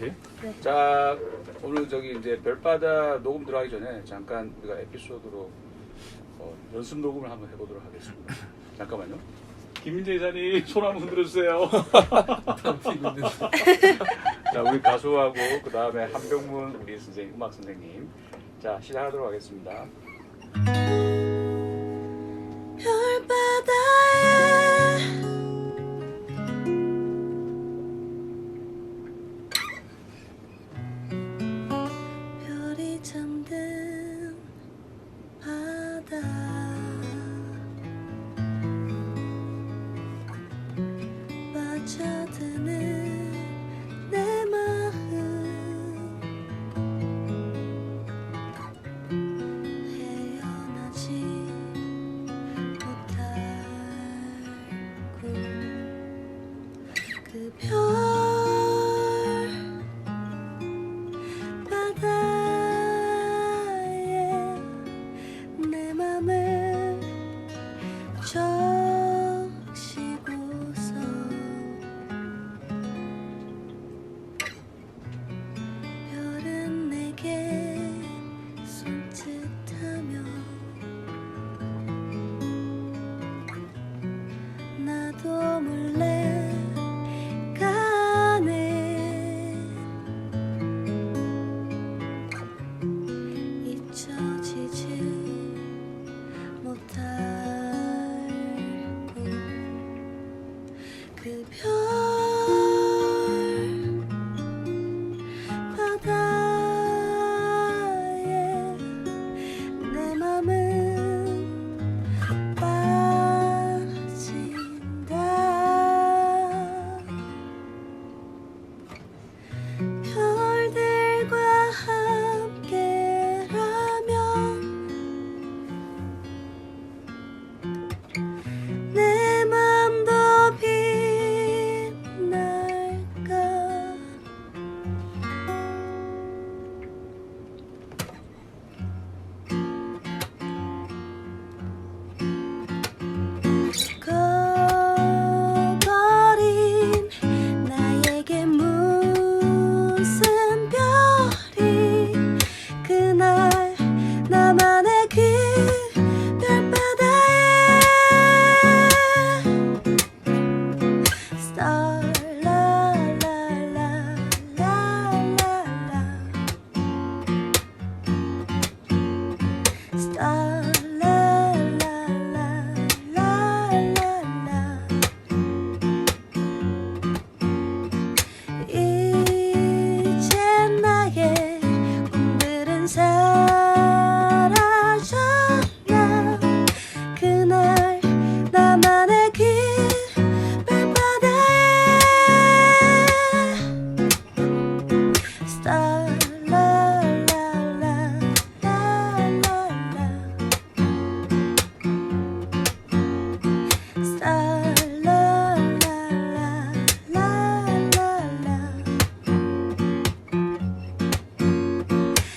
네. 자 오늘 저기 이제 별바다 녹음 들어가기 전에 잠깐 우리가 에피소드로 어, 연습 녹음을 한번 해보도록 하겠습니다. 잠깐만요. 김민재 이사님 손 한번 흔들어 주세요. 자 우리 가수하고 그 다음에 한병문 우리 선생님 음악 선생님 자 시작하도록 하겠습니다. 별바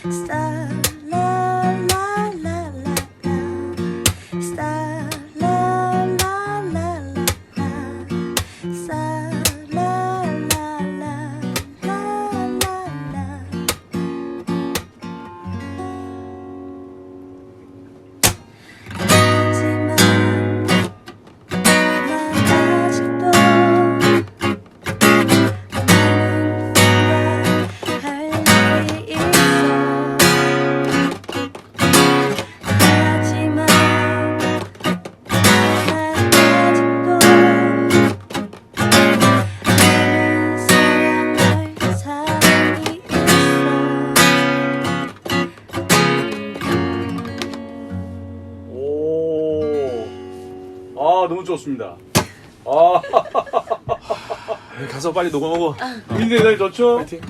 Stop. 너무 좋습니다. 아 가서 빨리 녹음하고 민재 이사님 좋죠? 파이팅.